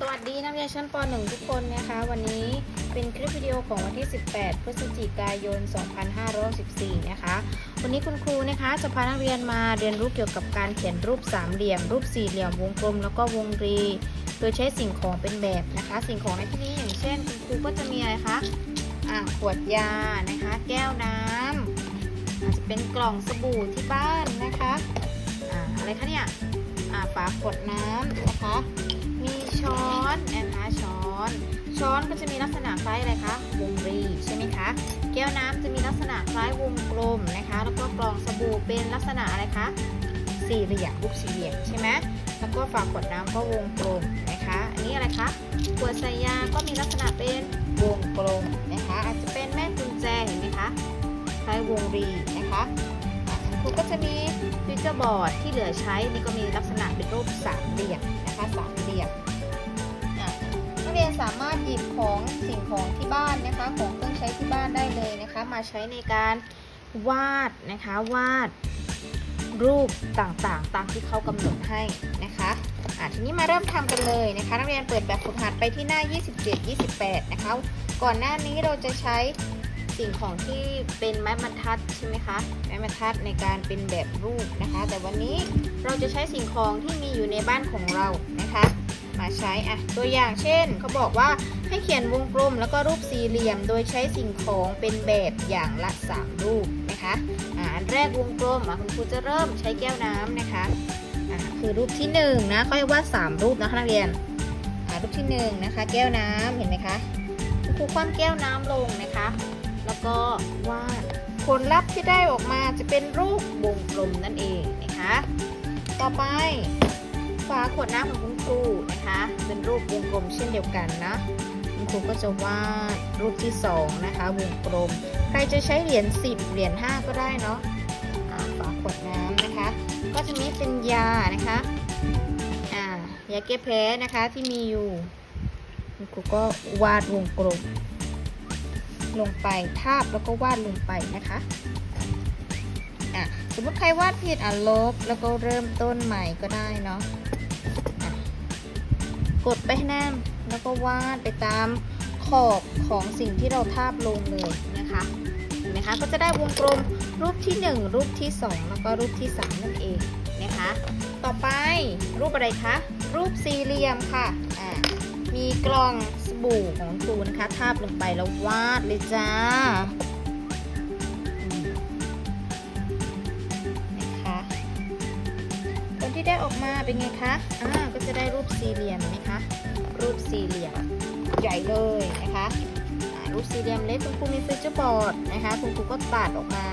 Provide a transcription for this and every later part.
สวัสดีนักเรียนชั้นป .1 ทุกคนนะคะ วันนี้เป็นคลิปวิดีโอของวันที่ 18 พฤศจิกายน 2514นะคะ วันนี้คุณครูนะคะจะพานักเรียนมาเรียนรู้เกี่ยวกับการเขียนรูปสามเหลี่ยม รูปสี่เหลี่ยมวงกลม แล้วก็วงรี โดยใช้สิ่งของเป็นแบบนะคะ สิ่งของในที่นี้อย่างเช่น คุณครูก็จะมีอะไรคะอ่าขวดยานะคะ แก้วน้ำอาจจะเป็นกล่องสบู่ที่บ้านนะคะอ่าอะไรคะเนี่ยอ่าฝาขวดน้ำนะคะ มีช้อนนะคะช้อน ช้อนก็จะมีลักษณะคล้ายอะไรคะวงรีใช่ไหมคะ แก้วน้ำจะมีลักษณะคล้ายวงกลมนะคะ แล้วก็กล่องสบู่เป็นลักษณะอะไรคะสี่เหลี่ยมรูปสี่เหลี่ยมใช่ไหมแล้วก็ฝาขวดน้ำก็วงกลมนะคะ อันนี้อะไรคะขวดใส่ยาก็มีลักษณะเป็นวงกลมนะคะ อาจจะเป็นแม่กุญแจเห็นไหมคะคล้ายวงรีนะคะ รูก็จะมีฟิวเจอร์บอร์ดที่เหลือใช้ นี่ก็มีลักษณะเป็นรูปสามเหลี่ยมนะคะสามเหลี่ยมนักเรียนสามารถหยิบของสิ่งของที่บ้านนะคะ ของเครื่องใช้ที่บ้านได้เลยนะคะ มาใช้ในการวาดนะคะวาดรูปต่างๆ ตามที่เขากำหนดให้นะคะอะทีนี้มาเริ่มทำกันเลยนะคะ นักเรียนเปิดแบบฝึกหัดไปที่หน้า 27 28 นะคะ ก่อนหน้านี้เราจะใช้ สิ่งของที่เป็นไม้บรรทัดใช่ไหมคะไม้บรรทัดในการเป็นแบบรูปนะคะ แต่วันนี้เราจะใช้สิ่งของที่มีอยู่ในบ้านของเรานะคะ มาใช้อะตัวอย่างเช่นเขาบอกว่าให้เขียนวงกลมแล้วก็รูปสี่เหลี่ยม โดยใช้สิ่งของเป็นแบบอย่างละ3รูปนะคะอ่าอันแรกวงกลมอะคุณครูจะเริ่มใช้แก้วน้ำนะคะอ่าคือรูปที่1นงนะค่อยวาด3รูปนะคะนักเรียนอ่ารูปที่1นงนะคะ แก้วน้ำเห็นไหมคะคุณครูคว่ำแก้วน้ำลงนะคะ แล้วก็วาดผลลัพธ์ที่ได้ออกมาจะเป็นรูปวงกลมนั่นเองนะคะ ต่อไปฝาขวดน้ำของคุณครูนะคะ เป็นรูปวงกลมเช่นเดียวกันนะคุณครูก็จะวาดรูปที่สองนะคะวงกลม ใครจะใช้เหรียญ10 เหรียญ5ก็ได้เนาะฝาขวดน้ำนะคะ ก็จะมีเป็นยานะคะยาแก้แพ้นะคะที่มีอยู่คุณครูก็วาดวงกลม ลงไปทาบแล้วก็วาดลงไปนะคะอะสมมติใครวาดผิดอะลบแล้วก็เริ่มต้นใหม่ก็ได้เนาะะกดไปให้แน่นแล้วก็วาดไปตามขอบของสิ่งที่เราทาบลงเลยนะคะเห็นไหมคะก็จะได้วงกลมรูปที่ 1 รูปที่ 2 แล้วก็รูปที่ 3 นั่นเองนะคะ ต่อไปรูปอะไรคะ รูปสี่เหลี่ยมค่ะอ่ามีกล่อง บู่ของครูนะคะ ทาบลงไปแล้ววาดเลยจ้านะคะผลที่ได้ออกมาเป็นไงคะอ่าก็จะได้รูปสี่เหลี่ยมไหมคะ รูปสี่เหลี่ยมใหญ่เลยนะคะรูปสี่เหลี่ยมเล็กคุณครูมีฟิวเจอร์บอร์ดนะคะ คุณครูก็ตัดออกมา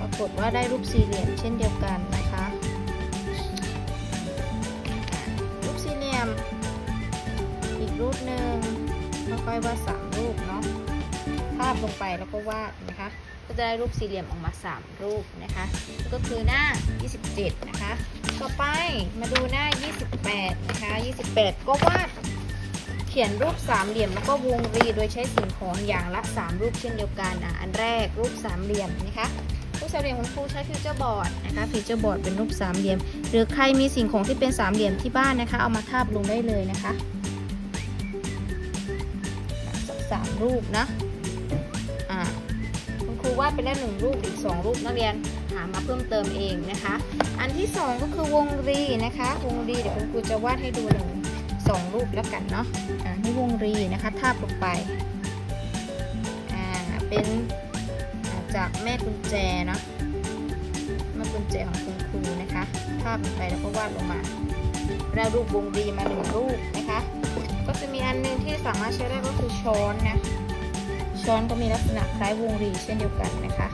ปรากฏว่าได้รูปสี่เหลี่ยมเช่นเดียวกันนะคะ ค่อยวาดสามรูปเนาะภาพลงไปแล้วก็วาดนะคะ ก็จะได้รูปสี่เหลี่ยมออกมา 3 รูปนะคะ ก็คือหน้า 27 นะคะ ต่อไปมาดูหน้า 28 นะคะ 28 ก็วาดเขียนรูปสามเหลี่ยมแล้วก็วงรีโดยใช้สิ่งของอย่างละ 3 รูปเช่นเดียวกันอะอันแรกรูปสามเหลี่ยมนะคะรูปสามเหลี่ยมของครูใช้ฟิวเจอร์บอร์ดนะคะฟิวเจอร์บอร์ดเป็นรูปสามเหลี่ยม หรือใครมีสิ่งของที่เป็นสามเหลี่ยมที่บ้านนะคะ เอามาทาบลงได้เลยนะคะ สามรูปนะ อ่าคุณครูวาดไปแล้วหนึ่งรูปอีกสองรูปนักเรียนหามาเพิ่มเติมเองนะคะ อันที่สองก็คือวงรีนะคะ วงรีเดี๋ยวคุณครูจะวาดให้ดูหนึ่งสองรูปแล้วกันเนาะ อ่านี่วงรีนะคะทาบลงไป อ่า เป็นจากแม่กุญแจเนาะแม่กุญแจของคุณครูนะคะทาบลงไปแล้วก็วาดลงมาได้วรูปวงรีมาหนึ่งรูปนะคะ ก็จะมีอันหนึงที่สามารถใช้ได้ก็คือช้อนนะ ช้อนก็มีลักษณะคล้ายวงรีเช่นเดียวกันนะคะ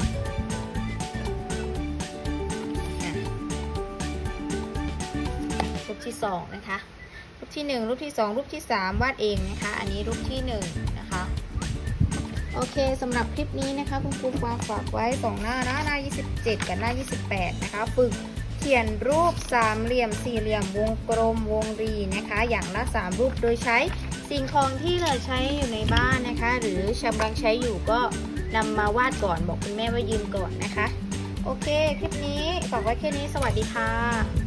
รูปที่สองนะคะ รูปที่หนึ่งรูปที่สองรูปที่สามวาดเองนะคะ อันนี้รูปที่หนึ่งนะคะ โอเคสำหรับคลิปนี้นะคะ คุณครูฝากฝากไว้สองหน้านะหน้า 27 กับหน้า 28 นะคะ ฝึก ขียนรูปสามเหลี่ยมสี่เหลี่ยมวงกลมวงรีนะคะ อย่างละ3รูปโดยใช้สิ่งของที่เหลือใช้อยู่ในบ้านนะคะ หรือชำลังใช้อยู่ก็นำมาวาดก่อนบอกคุณแม่ว่ายืมก่อนนะคะ โอเค คลิปนี้ฝากไว้แค่นี้สวัสดีค่ะ